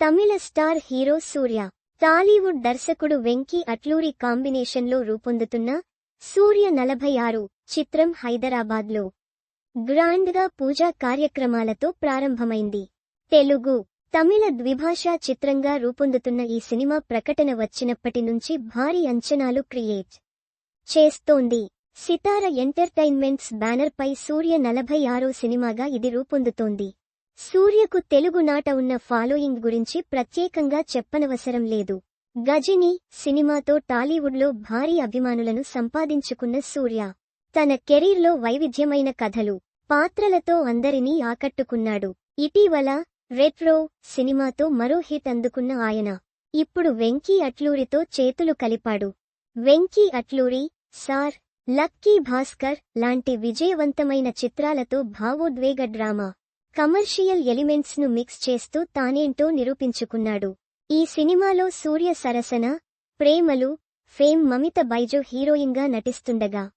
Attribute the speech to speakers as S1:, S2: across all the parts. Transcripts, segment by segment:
S1: Tamil star hero Suriya Tollywood దర్శకుడు వెంకీ అట్లూరి కాంబినేషన్లో రూపొందుతున్న సూర్య నలభై ఆరు చిత్రం హైదరాబాద్లో గ్రాండ్గా పూజా కార్యక్రమాలతో ప్రారంభమైంది. తెలుగు తమిళ ద్విభాషా చిత్రంగా రూపొందుతున్న ఈ సినిమా ప్రకటన వచ్చినప్పటి నుంచి భారీ అంచనాలు క్రియేట్ చేస్తోంది. సితార ఎంటర్టైన్మెంట్స్ బ్యానర్పై సూర్య నలభై ఆరో సినిమాగా ఇది రూపొందుతోంది. సూర్యకు తెలుగు నాట ఉన్న ఫాలోయింగ్ గురించి ప్రత్యేకంగా చెప్పనవసరం లేదు. గజిని సినిమాతో టాలీవుడ్లో భారీ అభిమానులను సంపాదించుకున్న సూర్య తన కెరీర్లో వైవిధ్యమైన కథలు పాత్రలతో అందరినీ ఆకట్టుకున్నాడు. ఇటీవల రెట్రో సినిమాతో మరో హిట్ అందుకున్న ఆయన ఇప్పుడు వెంకీ అట్లూరితో చేతులు కలిపాడు. వెంకీ అట్లూరి సార్ లక్కీ భాస్కర్ లాంటి విజయవంతమైన చిత్రాలతో భావోద్వేగ డ్రామా కమర్షియల్ ఎలిమెంట్స్ను మిక్స్ చేస్తూ తానేంటో నిరూపించుకున్నాడు. ఈ సినిమాలో సూర్య సరసన ప్రేమలు ఫేమ్ మమిత బైజో హీరోయిన్గా నటిస్తుండగా.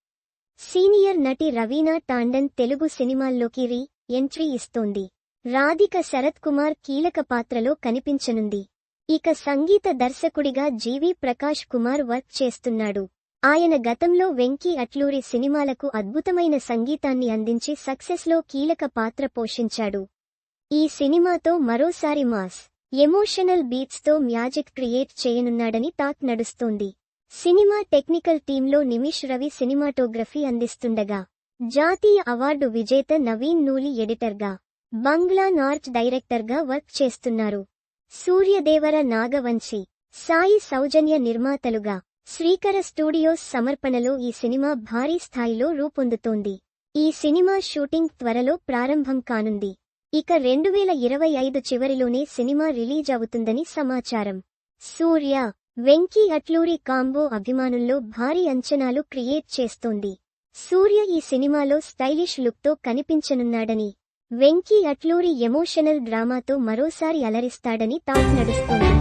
S1: సీనియర్ నటి రవీనా టాండన్ తెలుగు సినిమాల్లోకి రీ ఎంట్రీ ఇస్తోంది. రాధిక శరత్ కుమార్ కీలక పాత్రలో కనిపించనుంది. ఇక సంగీత దర్శకుడిగా జీవి ప్రకాష్ కుమార్ వర్క్ చేస్తున్నాడు. ఆయన గతంలో వెంకీ అట్లూరి సినిమాలకు అద్భుతమైన సంగీతాన్ని అందించి సక్సెస్లో కీలక పాత్ర పోషించాడు. ఈ సినిమాతో మరోసారి మాస్ ఎమోషనల్ బీట్స్తో మ్యాజిక్ క్రియేట్ చేయనున్నాడని టాక్ నడుస్తోంది. సినిమా టెక్నికల్ టీంలో నిమిష్ రవి సినిమాటోగ్రఫీ అందిస్తుండగా జాతీయ అవార్డు విజేత నవీన్ నూలి ఎడిటర్గా బంగ్లా నార్త్ డైరెక్టర్గా వర్క్ చేస్తున్నారు. సూర్యదేవర నాగవంశి సాయి సౌజన్య నిర్మాతలుగా శ్రీకర స్టూడియోస్ సమర్పణలో ఈ సినిమా భారీ స్థాయిలో రూపొందుతోంది. ఈ సినిమా షూటింగ్ త్వరలో ప్రారంభం కానుంది. ఇక రెండు వేల ఇరవై ఐదు చివరిలోనే సినిమా రిలీజ్ అవుతుందని సమాచారం. సూర్య వెంకీ అట్లూరి కాంబో అభిమానుల్లో భారీ అంచనాలు క్రియేట్ చేస్తోంది. సూర్య ఈ సినిమాలో స్టైలిష్ లుక్తో కనిపించనున్నాడని వెంకీ అట్లూరి ఎమోషనల్ డ్రామాతో మరోసారి అలరిస్తాడని టాక్ నడుస్తోంది.